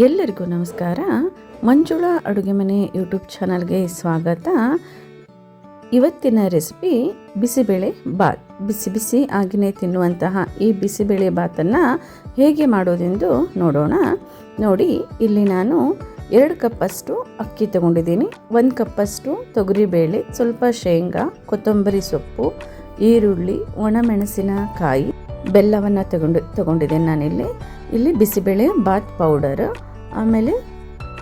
ಎಲ್ಲರಿಗೂ ನಮಸ್ಕಾರ. ಮಂಜುಳಾ ಅಡುಗೆ ಮನೆ ಯೂಟ್ಯೂಬ್ ಚಾನಲ್ಗೆ ಸ್ವಾಗತ. ಇವತ್ತಿನ ರೆಸಿಪಿ ಬಿಸಿಬೇಳೆ ಬಾತ್. ಬಿಸಿ ಬಿಸಿ ಆಗಿನೇ ತಿನ್ನುವಂತಹ ಈ ಬಿಸಿಬೇಳೆ ಬಾತನ್ನು ಹೇಗೆ ಮಾಡೋದೆಂದು ನೋಡೋಣ. ನೋಡಿ, ಇಲ್ಲಿ ನಾನು ಎರಡು ಕಪ್ಪಷ್ಟು ಅಕ್ಕಿ ತಗೊಂಡಿದ್ದೀನಿ. ಒಂದು ಕಪ್ಪಷ್ಟು ತೊಗರಿಬೇಳೆ, ಸ್ವಲ್ಪ ಶೇಂಗಾ, ಕೊತ್ತಂಬರಿ ಸೊಪ್ಪು ಈರುಳ್ಳಿ ಒಣಮೆಣಸಿನಕಾಯಿ ಬೆಲ್ಲವನ್ನು ತಗೊಂಡು ತಗೊಂಡಿದ್ದೇನೆ ನಾನಿಲ್ಲಿ. ಇಲ್ಲಿ ಬಿಸಿಬೇಳೆ ಬಾತ್ ಪೌಡರ್ ಆಮೇಲೆ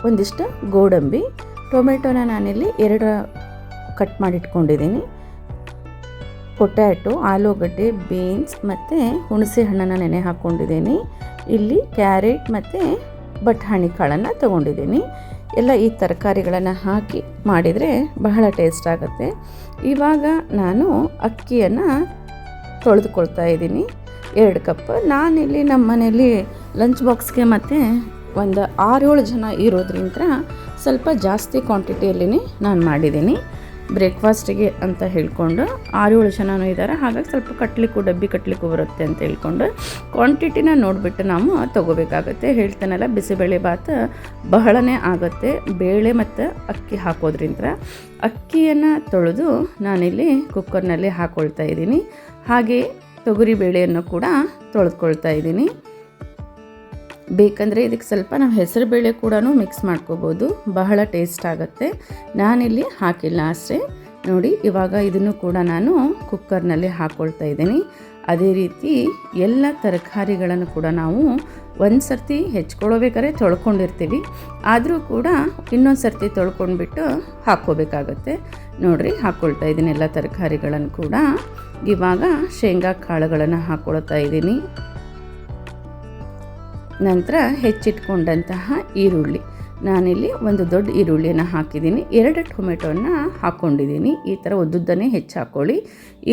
ಒಂದಿಷ್ಟು ಗೋಡಂಬಿ, ಟೊಮೆಟೊನ ನಾನಿಲ್ಲಿ ಎರಡು ಕಟ್ ಮಾಡಿಟ್ಕೊಂಡಿದ್ದೀನಿ. ಪೊಟ್ಯಾಟೊ, ಆಲೂಗಡ್ಡೆ ಬೀನ್ಸ್ ಮತ್ತು ಹುಣಸೆ ಹಣ್ಣನ್ನು ನೆನೆ ಹಾಕ್ಕೊಂಡಿದ್ದೀನಿ ಇಲ್ಲಿ ಕ್ಯಾರೆಟ್ ಮತ್ತು ಬಟಾಣಿ ಕಾಳನ್ನು ತೊಗೊಂಡಿದ್ದೀನಿ. ಎಲ್ಲ ಈ ತರಕಾರಿಗಳನ್ನು ಹಾಕಿ ಮಾಡಿದರೆ ಬಹಳ ಟೇಸ್ಟ್ ಆಗುತ್ತೆ. ಇವಾಗ ನಾನು ಅಕ್ಕಿಯನ್ನು ತೊಳೆದುಕೊಳ್ತಾ ಇದ್ದೀನಿ. ಎರಡು ಕಪ್. ನಾನಿಲ್ಲಿ ನಮ್ಮ ಮನೆಯಲ್ಲಿ ಲಂಚ್ ಬಾಕ್ಸ್ಗೆ ಮತ್ತು ಒಂದು ಆರೇಳು ಜನ ಇರೋದ್ರಿಂದ ಸ್ವಲ್ಪ ಜಾಸ್ತಿ ಕ್ವಾಂಟಿಟಿಯಲ್ಲಿ ನಾನು ಮಾಡಿದ್ದೀನಿ. ಬ್ರೇಕ್ಫಾಸ್ಟಿಗೆ ಅಂತ ಹೇಳ್ಕೊಂಡು ಏಳು ಜನನೂ ಇದ್ದಾರೆ. ಹಾಗಾಗಿ ಸ್ವಲ್ಪ ಕಟ್ಲಿಕ್ಕೂ ಡಬ್ಬಿ ಕಟ್ಲಿಕ್ಕೂ ಬರುತ್ತೆ ಅಂತ ಹೇಳ್ಕೊಂಡು ಕ್ವಾಂಟಿಟಿನ ನೋಡಿಬಿಟ್ಟು ನಾವು ತೊಗೋಬೇಕಾಗತ್ತೆ. ಹೇಳ್ತಾನಲ್ಲ, ಬಿಸಿಬೇಳೆ ಭಾತ್ ಬಹಳನೇ ಆಗುತ್ತೆ. ಬೇಳೆ ಮತ್ತು ಅಕ್ಕಿ ಹಾಕೋದ್ರಿಂದ ಅಕ್ಕಿಯನ್ನು ತೊಳೆದು ನಾನಿಲ್ಲಿ ಕುಕ್ಕರ್ನಲ್ಲಿ ಹಾಕ್ಕೊಳ್ತಾ ಇದ್ದೀನಿ. ಹಾಗೆ ತೊಗರಿ ಬೇಳೆಯನ್ನು ಕೂಡ ತೊಳೆದುಕೊಳ್ತಾ ಇದ್ದೀನಿ. ಬೇಕಂದರೆ ಇದಕ್ಕೆ ಸ್ವಲ್ಪ ನಾವು ಹೆಸರು ಬೇಳೆ ಕೂಡ ಮಿಕ್ಸ್ ಮಾಡ್ಕೋಬೋದು. ಬಹಳ ಟೇಸ್ಟ್ ಆಗುತ್ತೆ. ನಾನಿಲ್ಲಿ ಹಾಕಿಲ್ಲ ಅಷ್ಟೇ. ನೋಡಿ, ಇವಾಗ ಇದನ್ನು ಕೂಡ ನಾನು ಕುಕ್ಕರ್ನಲ್ಲಿ ಹಾಕ್ಕೊಳ್ತಾ ಇದ್ದೀನಿ. ಅದೇ ರೀತಿ ಎಲ್ಲ ತರಕಾರಿಗಳನ್ನು ಕೂಡ ನಾವು ಒಂದು ಸರ್ತಿ ಹೆಚ್ಕೊಳ್ಬೇಕಾದ್ರೆ ತೊಳ್ಕೊಂಡಿರ್ತೀವಿ. ಆದರೂ ಕೂಡ ಇನ್ನೊಂದು ಸರ್ತಿ ತೊಳ್ಕೊಂಡ್ಬಿಟ್ಟು ಹಾಕ್ಕೋಬೇಕಾಗತ್ತೆ. ನೋಡಿರಿ ಹಾಕ್ಕೊಳ್ತಾ ಇದ್ದೀನಿ ಎಲ್ಲ ತರಕಾರಿಗಳನ್ನು ಕೂಡ. ಇವಾಗ ಶೇಂಗಾ ಕಾಳುಗಳನ್ನು ಹಾಕ್ಕೊಳ್ತಾ ಇದ್ದೀನಿ. ನಂತರ ಹೆಚ್ಚಿಟ್ಕೊಂಡಂತಹ ಈರುಳ್ಳಿ. ನಾನಿಲ್ಲಿ ಒಂದು ದೊಡ್ಡ ಈರುಳ್ಳಿಯನ್ನು ಹಾಕಿದ್ದೀನಿ. ಎರಡು ಟೊಮೆಟೊನ ಹಾಕ್ಕೊಂಡಿದ್ದೀನಿ. ಈ ಥರ ಉದ್ದುದ್ದನೇ ಹೆಚ್ಚು ಹಾಕ್ಕೊಳ್ಳಿ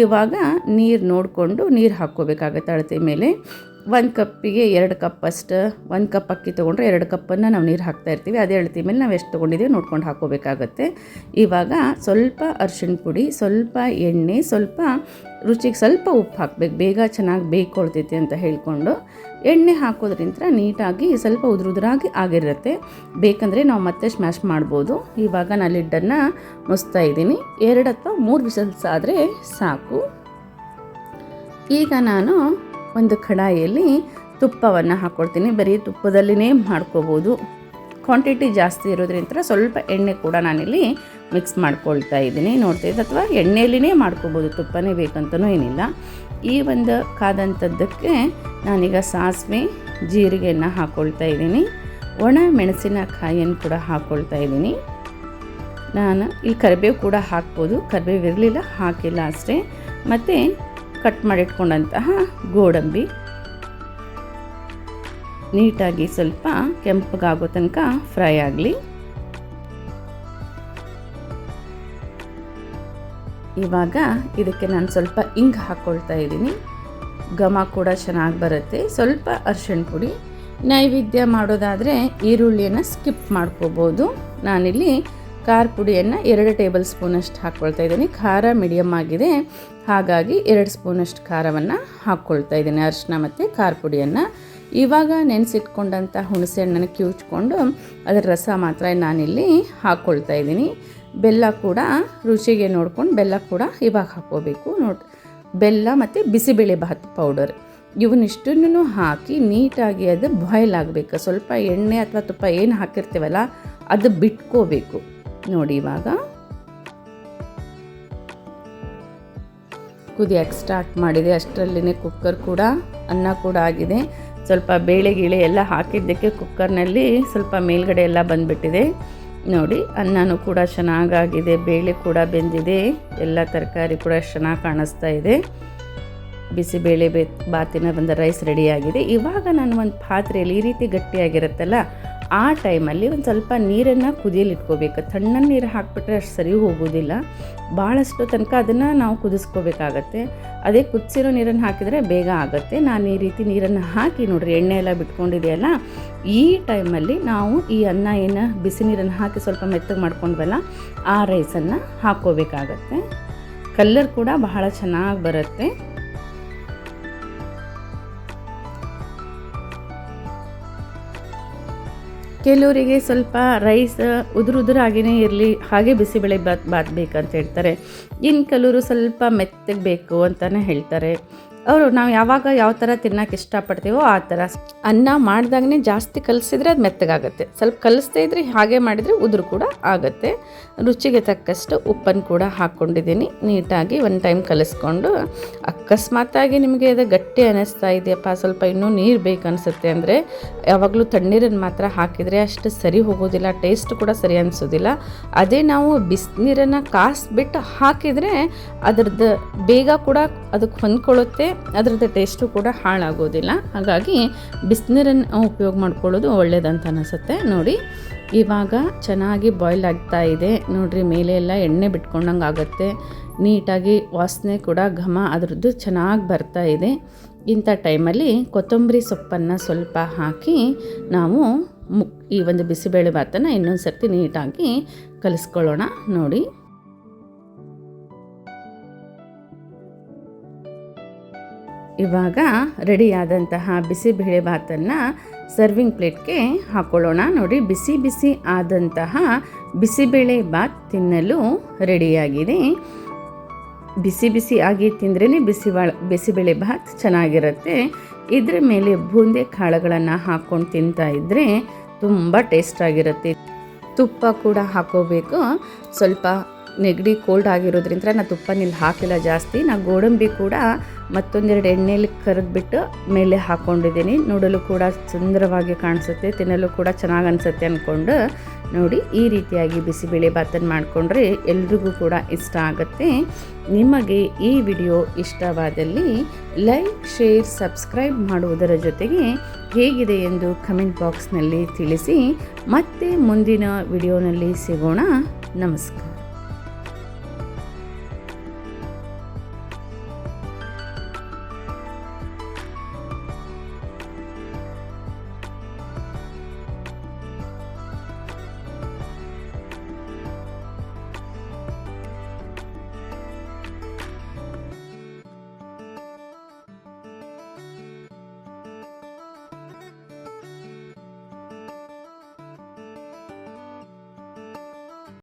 ಇವಾಗ ನೀರು ನೋಡಿಕೊಂಡು ನೀರು ಹಾಕ್ಕೋಬೇಕಾಗತ್ತೆ ಅಳತೆ ಮೇಲೆ. ಒಂದು ಕಪ್ಪಿಗೆ ಎರಡು ಕಪ್ ಅಷ್ಟು, ಒಂದು ಕಪ್ ಅಕ್ಕಿ ತೊಗೊಂಡ್ರೆ ಎರಡು ಕಪ್ಪನ್ನು ನಾವು ನೀರು ಹಾಕ್ತಾ ಇರ್ತೀವಿ. ಅದೇ ಮೇಲೆ ನಾವು ಎಷ್ಟು ತೊಗೊಂಡಿದ್ದೀವಿ ನೋಡ್ಕೊಂಡು ಹಾಕೋಬೇಕಾಗತ್ತೆ. ಇವಾಗ ಸ್ವಲ್ಪ ಅರ್ಶಿಣ ಪುಡಿ, ಸ್ವಲ್ಪ ಎಣ್ಣೆ, ಸ್ವಲ್ಪ ರುಚಿಗೆ ಸ್ವಲ್ಪ ಉಪ್ಪು ಹಾಕ್ಬೇಕು. ಬೇಗ ಚೆನ್ನಾಗಿ ಬೇಯ್ಕೊಳ್ತೈತಿ ಅಂತ ಹೇಳಿಕೊಂಡು ಎಣ್ಣೆ ಹಾಕೋದ್ರಿಂದ ನೀಟಾಗಿ ಸ್ವಲ್ಪ ಉದುರುದ್ರಾಗಿ ಆಗಿರುತ್ತೆ. ಬೇಕಂದರೆ ನಾವು ಮತ್ತೆ ಸ್ಮ್ಯಾಶ್ ಮಾಡ್ಬೋದು. ಇವಾಗ ನಾನು ಲಿಡ್ಡನ್ನು ಮುಸ್ತಾ ಇದ್ದೀನಿ. ಎರಡು ಅಥವಾ ಮೂರು ವಿಸಲ್ಸ್ ಆದರೆ ಸಾಕು. ಈಗ ನಾನು ಒಂದು ಕಡಾಯಿಯಲ್ಲಿ ತುಪ್ಪವನ್ನು ಹಾಕ್ಕೊಳ್ತೀನಿ ಬರೀ ತುಪ್ಪದಲ್ಲಿನೇ ಮಾಡ್ಕೋಬೋದು. ಕ್ವಾಂಟಿಟಿ ಜಾಸ್ತಿ ಇರೋದ್ರಿಂದ ಸ್ವಲ್ಪ ಎಣ್ಣೆ ಕೂಡ ನಾನಿಲ್ಲಿ ಮಿಕ್ಸ್ ಮಾಡ್ಕೊಳ್ತಾ ಇದ್ದೀನಿ. ನೋಡ್ತಾ ಇದ್ದು ಅಥವಾ ಎಣ್ಣೆಯಲ್ಲಿನೇ ಮಾಡ್ಕೋಬೋದು. ತುಪ್ಪನೇ ಬೇಕಂತನೂ ಏನಿಲ್ಲ. ಈ ಒಂದು ಕಾದಂಥದ್ದಕ್ಕೆ ನಾನೀಗ ಸಾಸಿವೆ, ಜೀರಿಗೆಯನ್ನು ಹಾಕ್ಕೊಳ್ತಾ ಇದ್ದೀನಿ. ಒಣ ಮೆಣಸಿನಕಾಯಿಯನ್ನು ಕೂಡ ಹಾಕ್ಕೊಳ್ತಾ ಇದ್ದೀನಿ. ನಾನು ಇಲ್ಲಿ ಕರಿಬೇವು ಕೂಡ ಹಾಕ್ಬೋದು. ಕರಿಬೇವು ಇರಲಿಲ್ಲ, ಹಾಕಿಲ್ಲ ಅಷ್ಟೇ. ಮತ್ತು ಕಟ್ ಮಾಡಿಟ್ಕೊಂಡಂತಹ ಗೋಡಂಬಿ. ನೀಟಾಗಿ ಸ್ವಲ್ಪ ಕೆಂಪಗಾಗೋ ತನಕ ಫ್ರೈ ಆಗಲಿ. ಇವಾಗ ಇದಕ್ಕೆ ನಾನು ಸ್ವಲ್ಪ ಇಂಗ್ ಹಾಕ್ಕೊಳ್ತಾ ಇದ್ದೀನಿ. ಘಮ ಕೂಡ ಚೆನ್ನಾಗಿ ಬರುತ್ತೆ. ಸ್ವಲ್ಪ ಅರ್ಶಿಣ ಪುಡಿ. ನೈವೇದ್ಯ ಮಾಡೋದಾದರೆ ಈರುಳ್ಳಿಯನ್ನು ಸ್ಕಿಪ್ ಮಾಡ್ಕೋಬೋದು. ನಾನಿಲ್ಲಿ ಖಾರ ಪುಡಿಯನ್ನು ಎರಡು ಟೇಬಲ್ ಸ್ಪೂನಷ್ಟು ಹಾಕ್ಕೊಳ್ತಾ ಇದ್ದೀನಿ. ಖಾರ ಮೀಡಿಯಮ್ ಆಗಿದೆ. ಹಾಗಾಗಿ ಎರಡು ಸ್ಪೂನಷ್ಟು ಖಾರವನ್ನು ಹಾಕ್ಕೊಳ್ತಾ ಇದ್ದೀನಿ. ಅರಿಶಿನ ಮತ್ತು ಖಾರ ಪುಡಿಯನ್ನು. ಇವಾಗ ನೆನೆಸಿಟ್ಕೊಂಡಂಥ ಹುಣಸೆ ಹಣ್ಣನ್ನು ಕಿವುಚ್ಕೊಂಡು ಅದರ ರಸ ಮಾತ್ರ ನಾನಿಲ್ಲಿ ಹಾಕ್ಕೊಳ್ತಾ ಇದ್ದೀನಿ. ಬೆಲ್ಲ ಕೂಡ ರುಚಿಗೆ ನೋಡ್ಕೊಂಡು ಬೆಲ್ಲ ಕೂಡ ಇವಾಗ ಹಾಕ್ಕೋಬೇಕು. ನೋಡಿ, ಬೆಲ್ಲ ಮತ್ತು ಬಿಸಿಬೇಳೆ ಭಾತ್ ಪೌಡರ್. ಇವನ್ನಿಷ್ಟನ್ನು ಹಾಕಿ ನೀಟಾಗಿ ಅದು ಬಾಯ್ಲ್ ಆಗಬೇಕು. ಸ್ವಲ್ಪ ಎಣ್ಣೆ ಅಥವಾ ತುಪ್ಪ ಏನು ಹಾಕಿರ್ತೀವಲ್ಲ, ಅದು ಬಿಟ್ಕೋಬೇಕು. ನೋಡಿ ಇವಾಗ. ಕುದಿಯಕ್ಕೆ ಸ್ಟಾರ್ಟ್ ಮಾಡಿದೆ. ಅಷ್ಟರಲ್ಲೇ ಕುಕ್ಕರ್ ಕೂಡ, ಅನ್ನ ಕೂಡ ಆಗಿದೆ. ಸ್ವಲ್ಪ ಬೇಳೆ ಗೀಳೆ ಎಲ್ಲ ಹಾಕಿದ್ದಕ್ಕೆ ಕುಕ್ಕರ್ನಲ್ಲಿ ಸ್ವಲ್ಪ ಮೇಲ್ಗಡೆ ಎಲ್ಲ ಬಂದುಬಿಟ್ಟಿದೆ. ನೋಡಿ, ಅನ್ನನೂ ಕೂಡ ಚೆನ್ನಾಗಾಗಿದೆ. ಬೇಳೆ ಕೂಡ ಬೆಂದಿದೆ. ಎಲ್ಲ ತರಕಾರಿ ಕೂಡ ಚೆನ್ನಾಗಿ ಕಾಣಿಸ್ತಾ ಇದೆ. ಬಿಸಿಬೇಳೆ ಬೇ, ಬಾತಿನ ಬಂದ ರೈಸ್ ರೆಡಿಯಾಗಿದೆ ಇವಾಗ ನಾನು ಒಂದು ಪಾತ್ರೆಯಲ್ಲಿ ಈ ರೀತಿ ಗಟ್ಟಿಯಾಗಿರುತ್ತಲ್ಲ ಆ ಟೈಮಲ್ಲಿ ಒಂದು ಸ್ವಲ್ಪ ನೀರನ್ನು ಕುದಿಯಲಿಟ್ಕೋಬೇಕು ತಣ್ಣನ ನೀರು ಹಾಕಿಬಿಟ್ರೆ ಅಷ್ಟು ಸರಿ ಹೋಗೋದಿಲ್ಲ. ಭಾಳಷ್ಟು ತನಕ ಅದನ್ನು ನಾವು ಕುದಿಸ್ಕೋಬೇಕಾಗತ್ತೆ. ಅದೇ ಕುದಿಸಿರೋ ನೀರನ್ನು ಹಾಕಿದರೆ ಬೇಗ ಆಗುತ್ತೆ. ನಾನು ಈ ರೀತಿ ನೀರನ್ನು ಹಾಕಿ ನೋಡಿರಿ, ಎಣ್ಣೆ ಎಲ್ಲ ಬಿಟ್ಕೊಂಡಿದೆಯಲ್ಲ, ಈ ಟೈಮಲ್ಲಿ ನಾವು ಈ ಅನ್ನ ಏನು ಬಿಸಿ ನೀರನ್ನು ಹಾಕಿ ಸ್ವಲ್ಪ ಮೆತ್ತಗೆ ಮಾಡ್ಕೊಂಡ್ವಲ್ಲ, ಆ ರೈಸನ್ನು ಹಾಕ್ಕೋಬೇಕಾಗತ್ತೆ. ಕಲ್ಲರ್ ಕೂಡ ಬಹಳ ಚೆನ್ನಾಗಿ ಬರುತ್ತೆ. ಕೆಲವರಿಗೆ ಸ್ವಲ್ಪ ರೈಸ್ ಉದುರು ಉದುರಾಗಿಯೇ ಇರಲಿ, ಹಾಗೆ ಬಿಸಿಬೇಳೆ ಬಾತ್ ಬಾತ್ ಬೇಕಂತ ಹೇಳ್ತಾರೆ. ಇನ್ನು ಕೆಲವರು ಸ್ವಲ್ಪ ಮೆತ್ತಗೆ ಬೇಕು ಅಂತಲೇ ಹೇಳ್ತಾರೆ. ಅವರು ನಾವು ಯಾವಾಗ ಯಾವ ಥರ ತಿನ್ನೋಕೆ ಇಷ್ಟಪಡ್ತೀವೋ ಆ ಥರ. ಅನ್ನ ಮಾಡಿದಾಗನೇ ಜಾಸ್ತಿ ಕಲಿಸಿದ್ರೆ ಅದು ಮೆತ್ತಗಾಗುತ್ತೆ. ಸ್ವಲ್ಪ ಕಲಿಸ್ದೇ ಇದ್ರೆ ಹಾಗೆ ಮಾಡಿದರೆ ಉದುರು ಕೂಡ ಆಗುತ್ತೆ. ರುಚಿಗೆ ತಕ್ಕಷ್ಟು ಉಪ್ಪನ್ನು ಕೂಡ ಹಾಕ್ಕೊಂಡಿದ್ದೀನಿ. ನೀಟಾಗಿ ಒಂದು ಟೈಮ್ ಕಲಿಸ್ಕೊಂಡು ಅಕಸ್ಮಾತಾಗಿ ನಿಮಗೆ ಅದು ಗಟ್ಟಿ ಅನ್ನಿಸ್ತಾ ಇದೆಯಪ್ಪ, ಸ್ವಲ್ಪ ಇನ್ನೂ ನೀರು ಬೇಕು ಅನಿಸುತ್ತೆ ಅಂದರೆ ಯಾವಾಗಲೂ ತಣ್ಣೀರನ್ನು ಮಾತ್ರ ಹಾಕಿದರೆ ಅಷ್ಟು ಸರಿ ಹೋಗೋದಿಲ್ಲ, ಟೇಸ್ಟ್ ಕೂಡ ಸರಿ ಅನಿಸೋದಿಲ್ಲ. ಅದೇ ನಾವು ಬಿಸಿನೀರನ್ನು ಕಾಸ್ಬಿಟ್ಟು ಹಾಕಿದರೆ ಅದರದ್ದು ಬೇಗ ಕೂಡ ಅದಕ್ಕೆ ಹೊಂದ್ಕೊಳ್ಳುತ್ತೆ. ಅದರದ್ದು ಟೇಸ್ಟು ಕೂಡ ಹಾಳಾಗೋದಿಲ್ಲ. ಹಾಗಾಗಿ ಬಿಸಿನೀರನ್ನು ಉಪಯೋಗ ಮಾಡ್ಕೊಳ್ಳೋದು ಒಳ್ಳೇದಂತ ಅನಿಸುತ್ತೆ. ನೋಡಿ, ಇವಾಗ ಚೆನ್ನಾಗಿ ಬಾಯ್ಲ್ ಆಗ್ತಾ ಇದೆ. ನೋಡಿರಿ, ಮೇಲೆ ಎಲ್ಲ ಎಣ್ಣೆ ಬಿಟ್ಕೊಂಡಂಗೆ ಆಗುತ್ತೆ. ನೀಟಾಗಿ ವಾಸನೆ ಕೂಡ ಘಮ ಅದರದ್ದು ಚೆನ್ನಾಗಿ ಬರ್ತಾ ಇದೆ. ಇಂಥ ಟೈಮಲ್ಲಿ ಕೊತ್ತಂಬರಿ ಸೊಪ್ಪನ್ನು ಸ್ವಲ್ಪ ಹಾಕಿ ನಾವು ಮುಕ್ ಈ ಒಂದು ಬಿಸಿಬೇಳೆ ಭಾತನ್ನು ಇನ್ನೊಂದು ಸರ್ತಿ ನೀಟಾಗಿ ಕಲಿಸ್ಕೊಳ್ಳೋಣ. ನೋಡಿ ಇವಾಗ ರೆಡಿಯಾದಂತಹ ಬಿಸಿಬೇಳೆ ಭಾತನ್ನು ಸರ್ವಿಂಗ್ ಪ್ಲೇಟ್ಗೆ ಹಾಕ್ಕೊಳ್ಳೋಣ ನೋಡಿ, ಬಿಸಿ ಬಿಸಿ ಆದಂತಹ ಬಿಸಿಬೇಳೆ ಭಾತ್ ತಿನ್ನಲು ರೆಡಿಯಾಗಿದೆ. ಬಿಸಿ ಬಿಸಿ ಆಗಿ ತಿಂದ್ರೇ ಬಿಸಿ ಬಿಸಿಬೇಳೆ ಭಾತ್ ಚೆನ್ನಾಗಿರುತ್ತೆ. ಇದ್ರ ಮೇಲೆ ಬೂಂದೆ ಕಾಳುಗಳನ್ನು ಹಾಕ್ಕೊಂಡು ತಿಂತಾ ಇದ್ದರೆ ತುಂಬ ಟೇಸ್ಟಾಗಿರುತ್ತೆ ತುಪ್ಪ ಕೂಡ ಹಾಕೋಬೇಕು. ಸ್ವಲ್ಪ ನೆಗಡಿ ಕೋಲ್ಡ್ ಆಗಿರೋದ್ರಿಂದ ನಾನು ತುಪ್ಪ ನಿಲ್ಲಿ ಹಾಕಿಲ್ಲ ಜಾಸ್ತಿ. ನಾನು ಗೋಡಂಬಿ ಕೂಡ ಮತ್ತೊಂದೆರಡು ಎಣ್ಣೆಲಿ ಕರೆದ್ಬಿಟ್ಟು ಮೇಲೆ ಹಾಕ್ಕೊಂಡಿದ್ದೀನಿ ನೋಡಲು ಕೂಡ ಸುಂದರವಾಗಿ ಕಾಣಿಸುತ್ತೆ, ತಿನ್ನಲು ಕೂಡ ಚೆನ್ನಾಗಿ ಅನಿಸುತ್ತೆ ಅಂದ್ಕೊಂಡು ನೋಡಿ ಈ ರೀತಿಯಾಗಿ ಬಿಸಿಬೇಳೆ ಬಾತನ್ನು ಮಾಡಿಕೊಂಡ್ರೆ ಎಲ್ರಿಗೂ ಕೂಡ ಇಷ್ಟ ಆಗುತ್ತೆ. ನಿಮಗೆ ಈ ವಿಡಿಯೋ ಇಷ್ಟವಾದಲ್ಲಿ ಲೈಕ್, ಶೇರ್, ಸಬ್ಸ್ಕ್ರೈಬ್ ಮಾಡುವುದರ ಜೊತೆಗೆ ಹೇಗಿದೆ ಎಂದು ಕಮೆಂಟ್ ಬಾಕ್ಸ್ನಲ್ಲಿ ತಿಳಿಸಿ. ಮತ್ತೆ ಮುಂದಿನ ವಿಡಿಯೋನಲ್ಲಿ ಸಿಗೋಣ. ನಮಸ್ಕಾರ.